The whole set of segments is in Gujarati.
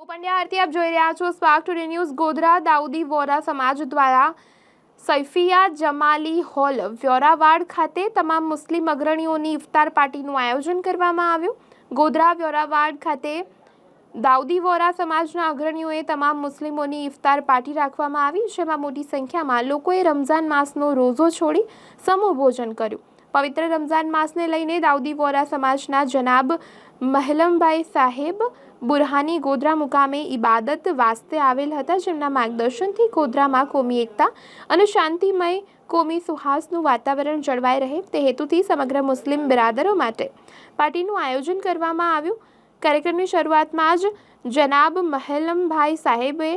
હું પંડ્યા આરતી આપ જોઈ રહ્યા છો spark today news Godhra Dawoodi Vora સમાજ દ્વારા સૈફિયા જમાલી હોલ, વ્યોરાવાડ ખાતે તમામ મુસ્લિમ અગ્રણીઓની ઇફતાર પાર્ટીનું આયોજન કરવામાં આવ્યું. ગોધરા, વ્યોરાવાડ ખાતે દાઉદી વોરા સમાજના અગ્રણીઓએ તમામ મુસ્લિમોની ઇફતાર પાર્ટી રાખવામાં આવી, જેમાં મોટી સંખ્યામાં લોકોએ રમઝાન માસનો રોઝો છોડી સમૂહ ભોજન કર્યું. પવિત્ર રમઝાન માસને લઈને દાઉદી વોરા સમાજના જનાબ મહેલમભાઈ સાહેબ બુરહાની ગોધરા મુકામે ઇબાદત વાસ્તે આવેલ હતા. જેમના માર્ગદર્શનથી ગોધરામાં કોમી એકતા અને શાંતિમય કોમી સુહાસનું વાતાવરણ જળવાઈ રહે તે હેતુથી સમગ્ર મુસ્લિમ બિરાદરો માટે પાર્ટીનું આયોજન કરવામાં આવ્યું. કાર્યક્રમની શરૂઆતમાં જ જનાબ મહેલમભાઈ સાહેબે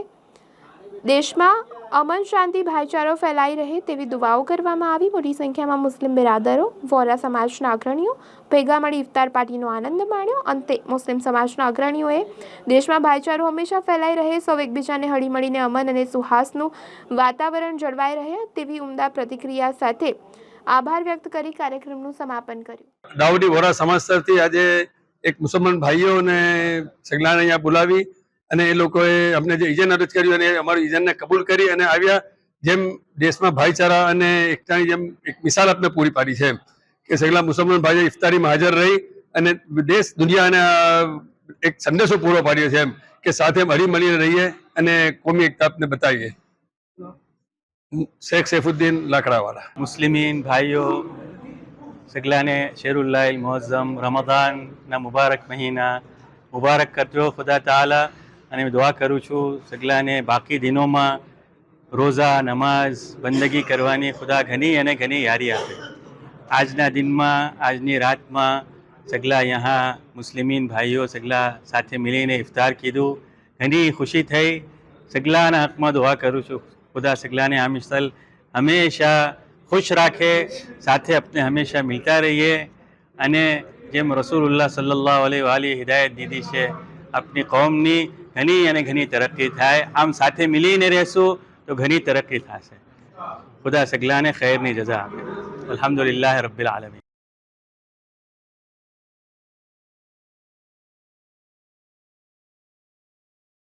દેશમાં અમન શાંતિ ભાઈચારો ફેલાઈ રહે તેવી દુવાઓ કરવામાં આવી. મોટી સંખ્યામાં મુસ્લિમ બિરાદરો, વોરા સમાજના અગ્રણીઓ, ભેગા મળી ઇફતાર પાર્ટીનો આનંદ માણ્યો. અંતે મુસ્લિમ સમાજના અગ્રણીઓએ દેશમાં ભાઈચારો હંમેશા ફેલાઈ રહે, સૌ એકબીજાને હળીમળીને અમન અને સુહાસનું વાતાવરણ જળવાઈ રહે તેવી ઉમદા પ્રતિક્રિયા સાથે આભાર વ્યક્ત કરી કાર્યક્રમનું સમાપન કર્યું. દાઉડી વોરા સમાજ તરફથી આજે એક મુસલમાન ભાઈઓને સગલાને અહીંયા બોલાવી અને એ લોકોએ અમને જે ઇજન અરજ કર્યું અને અમારું ઇજનને કબૂલ કરી અને આવ્યા જેમ દેશમાં ભાઈચારા અને એકતાની જેમ એક મિસાલ આપને પૂરી પાડી છે કે સગલા મુસલમાન ભાઈઓ ઇફતારીમાં હાજર રહી અને દેશ દુનિયાને એક સંદેશો પૂરો પાડ્યો છે એમ કે સાથે હળી મળીને રહીએ અને કોમી એકતા આપને બતાવીએ. શેખ સૈફુદ્દીન લાકડાવાળા મુસ્લિમીન ભાઈઓ, સગલાને શેરુલ્લાહ મોઝમ રમદાનના મુબારક મહિના, મુબારક કરજો ખુદા તાલા અને દુઆ કરું છું સગલાને બાકી દિનોમાં રોઝા, નમાઝ, બંદગી કરવાની ખુદા ઘણી અને ઘણી યારી આપે. આજના દિનમાં, આજની રાતમાં સગલા યહાં મુસ્લિમીન ભાઈઓ સગલા સાથે મિલીને ઇફતાર કીધું. ઘણી ખુશી થઈ. સગલાના હકમાં દુઆ કરું છું. ખુદા સગલાને આ મિસલ હંમેશા ખુશ રાખે, સાથે આપણે હંમેશા મિલતા રહીએ અને જેમ રસૂલુલ્લાહ સલ્લાહ અલૈહિ વાલી હિદાયત દીધી છે, આપની કોમની ઘણી અને ઘણી તરક્કી થાય. આમ સાથે મિલીને રહેશું તો ઘણી તરક્કી થશે. ખુદા સગલાને ખૈરની જજા આપે. અલ્હમ્દુલિલ્લાહ રબ્બિલ આલમીન.